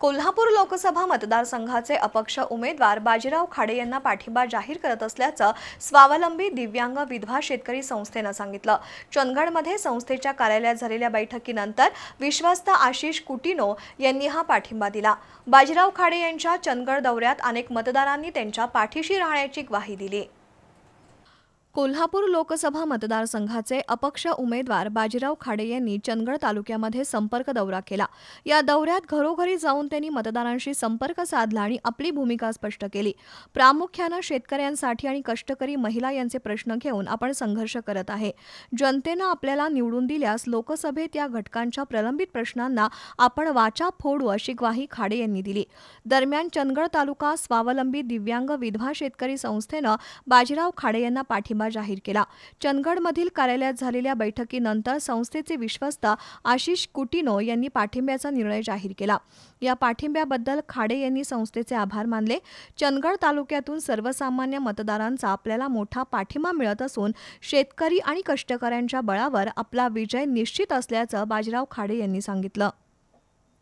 कोल्हापूर लोकसभा मतदारसंघाचे अपक्ष उमेदवार बाजीराव खाडे यांना पाठिंबा जाहीर करत असल्याचं स्वावलंबी दिव्यांग विधवा शेतकरी संस्थेनं सांगितलं. चंदगडमध्ये संस्थेच्या कार्यालयात झालेल्या बैठकीनंतर विश्वस्त आशिष कुटिनो यांनी हा पाठिंबा दिला. बाजीराव खाडे यांच्या चंदगड दौऱ्यात अनेक मतदारांनी त्यांच्या पाठीशी राहण्याची ग्वाही दिली. कोल्हापूर लोकसभा मतदारसंघाचे अपक्ष उमेदवार बाजीराव खाडे यांनी चंदगड तालुक्यामध्ये संपर्क दौरा केला. या दौऱ्यात घरोघरी जाऊन त्यांनी मतदारांशी संपर्क साधला आणि आपली भूमिका स्पष्ट केली. प्रामुख्यानं शेतकऱ्यांसाठी आणि कष्टकरी महिला यांचे प्रश्न घेऊन आपण संघर्ष करत आहे. जनतेनं आपल्याला निवडून दिल्यास लोकसभेत या घटकांच्या प्रलंबित प्रश्नांना आपण वाचा फोडू अशी ग्वाही खाडे यांनी दिली. दरम्यान चंदगड तालुका स्वावलंबी दिव्यांग विधवा शेतकरी संस्थेनं बाजीराव खाडे यांना पाठिंबा जाहीर केला. चंदगडमधील कार्यालयात झालेल्या बैठकीनंतर संस्थेचे विश्वस्त आशिष कुटिनो यांनी पाठिंब्याचा निर्णय जाहीर केला. या पाठिंब्याबद्दल खाडे यांनी संस्थेचे आभार मानले. चंदगड तालुक्यातून सर्वसामान्य मतदारांचा आपल्याला मोठा पाठिंबा मिळत असून शेतकरी आणि कष्टकऱ्यांच्या बळावर आपला विजय निश्चित असल्याचं बाजीराव खाडे यांनी सांगितलं.